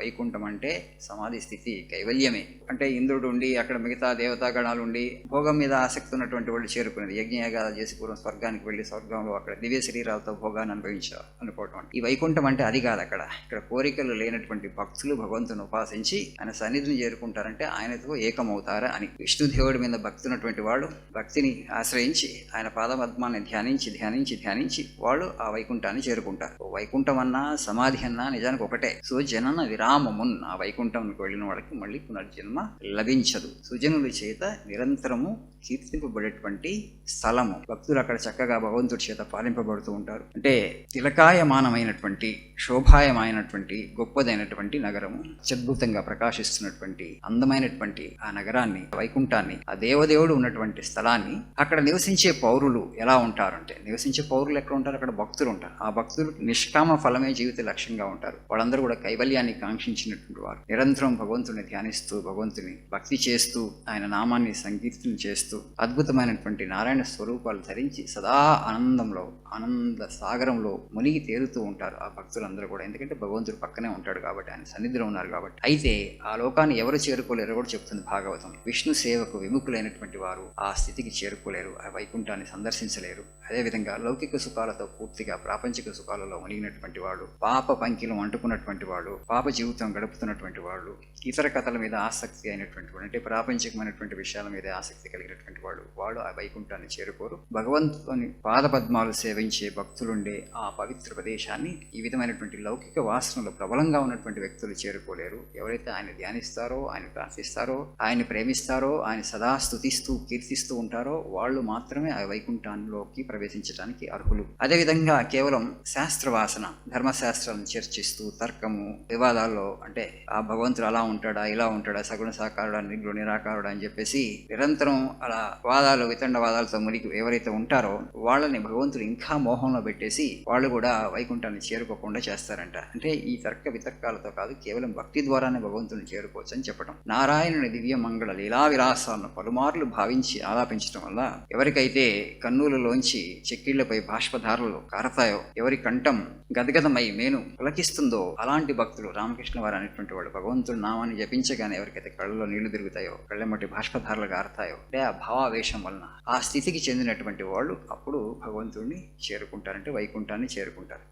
వైకుంఠం అంటే సమాధి స్థితి కైవల్యమే. అంటే ఇంద్రుడు ఉండి అక్కడ మిగతా దేవతాగణాలు ఉండి భోగం మీద ఆసక్తి ఉన్నటువంటి వాళ్ళు చేరుకునేది. యజ్ఞయాగాలు చేసి పూర్వం స్వర్గానికి వెళ్ళి స్వర్గంలో అక్కడ దివ్య శరీరాలతో భోగాన్ని అనుభవించారు అనుకోవటం. ఈ వైకుంఠం అంటే అది కాదు అక్కడ. ఇక్కడ కోరికలు లేనటువంటి భక్తులు భగవంతుని ఉపాసించి ఆయన సన్నిధిని చేరుకుంటారంటే ఆయనతో ఏకమవుతారా అని. విష్ణుదేవుడి మీద భక్తి ఉన్నటువంటి వాళ్ళు భక్తిని ఆశ్రయించి ఆయన పాదపద్మాన్ని ధ్యానించి ధ్యానించి ధ్యానించి వాళ్ళు ఆ వైకుంఠాన్ని చేరుకుంటారు. వైకుంఠం అన్నా సమాధి అన్నా నిజానికి ఒకటే. సో జనన విరామమున్ ఆ వైకుంఠంకి వెళ్ళిన వాళ్ళకి మళ్ళీ పునర్జన్మ లభించదు. సుజనుల చేత నిరంతరము కీర్తింపబడేటువంటి స్థలము. భక్తులు అక్కడ చక్కగా భగవంతుడి చేత పాలింపబడుతూ ఉంటారు. అంటే తిలకాయమానమైనటువంటి శోభాయమైనటువంటి గొప్పదైనటువంటి నగరము అత్యద్భుతంగా ప్రకాశిస్తున్నటువంటి అందమైనటువంటి ఆ నగరాన్ని వైకుంఠాన్ని ఆ దేవదేవుడు ఉన్నటువంటి స్థలాన్ని అక్కడ నివసించే పౌరులు ఎలా ఉంటారంటే నివసించే పౌరులు ఎక్కడ ఉంటారు? అక్కడ భక్తులు ఉంటారు. ఆ భక్తులు నిష్కామ ఫలమే జీవిత లక్ష్యంగా ఉంటారు. వాళ్ళందరూ కూడా కైవల్యాన్ని కాంక్షించినటువంటి వారు. నిరంతరం భగవంతుని ధ్యానిస్తూ భగవంతుని భక్తి చేస్తూ ఆయన నామాన్ని సంకీర్తన చేస్తూ అద్భుతమైనటువంటి నారాయణ స్వరూపాలు ధరించి సదా ఆనందంలో ఆనంద సాగరంలో మునిగి తేలుతూ ఉంటారు ఆ భక్తులందరూ కూడా. ఎందుకంటే భగవంతుడు పక్కనే ఉంటాడు కాబట్టి ఆయన సన్నిధిలో ఉన్నారు కాబట్టి. అయితే ఆ లోకాన్ని ఎవరు చేరుకోలేరో కూడా చెప్తుంది భాగవతం. విష్ణు సేవకు విముఖులైనటువంటి వారు ఆ స్థితికి చేరుకోలేరు ఆ వైకుంఠాన్ని సందర్శించలేరు. అదేవిధంగా లౌకిక సుఖాలతో పూర్తిగా ప్రాపంచిక సుఖాలలో మునిగినటువంటి వాడు పాప పంకిలం అంటుకున్నటువంటి వాడు పాప జీవితం గడుపుతున్నటువంటి వాళ్ళు ఇతర కథల మీద ఆసక్తి అయినటువంటి వాళ్ళు అంటే ప్రాపంచికమైనటువంటి విషయాల మీద ఆసక్తి కలిగినటువంటి వాళ్ళు వాళ్ళు ఆ వైకుంఠాన్ని చేరుకోరు. భగవంతుని పాదపద్మాలు సేవించే భక్తులుండే ఆ పవిత్ర ప్రదేశాన్ని ఈ విధమైనటువంటి లౌకిక వాసనలు ప్రబలంగా ఉన్నటువంటి వ్యక్తులు చేరుకోలేరు. ఎవరైతే ఆయన ధ్యానిస్తారో ఆయన ప్రార్థిస్తారో ఆయన ప్రేమిస్తారో ఆయన సదా స్థుతిస్తూ కీర్తిస్తూ ఉంటారో వాళ్ళు మాత్రమే ఆ వైకుంఠాల్లోకి ప్రవేశించడానికి అర్హులు. అదేవిధంగా కేవలం శాస్త్రవాసన ధర్మశాస్త్రాలను చర్చిస్తూ తర్కము వివాదాల్లో అంటే ఆ భగవంతుడు అలా ఉంటాడా ఇలా ఉంటాడా సగుణ సాకారుడా నిర్గుణ నిరాకారుడా అని చెప్పేసి నిరంతరం అలా వాదాలు వితండ వాదాలతో మునిగి ఎవరైతే ఉంటారో వాళ్ళని భగవంతుడు ఇంకా మోహంలో పెట్టేసి వాళ్ళు కూడా వైకుంఠాన్ని చేరుకోకుండా చేస్తారంట. అంటే ఈ తర్క వితర్కాలతో కాదు కేవలం భక్తి ద్వారానే భగవంతుని చేరుకోవచ్చు అని చెప్పడం నారాయణుని దివ్య మంగళ లీలా విలాసాలను పలుమార్లు భావించి ఆలాపించడం వల్ల ఎవరికైతే కన్నులలోంచి చెక్కిళ్ళపై బాష్పధారలు కారతాయో ఎవరి కంఠం గదగదమై మేను పులకిస్తుందో అలాంటి భక్తులు రామకృష్ణ వారు అనేటువంటి వాడు భగవంతుడు నామాన్ని జపించగానే ఎవరికైతే కళ్ళలో నీళ్ళు తిరుగుతాయో కళ్ళెమ్మటి బాష్పధారలు గారుతాయో అంటే ఆ భావావేశం వలన ఆ స్థితికి చెందినటువంటి వాళ్ళు అప్పుడు భగవంతుడిని చేరుకుంటారంటే వైకుంఠాన్ని చేరుకుంటారు.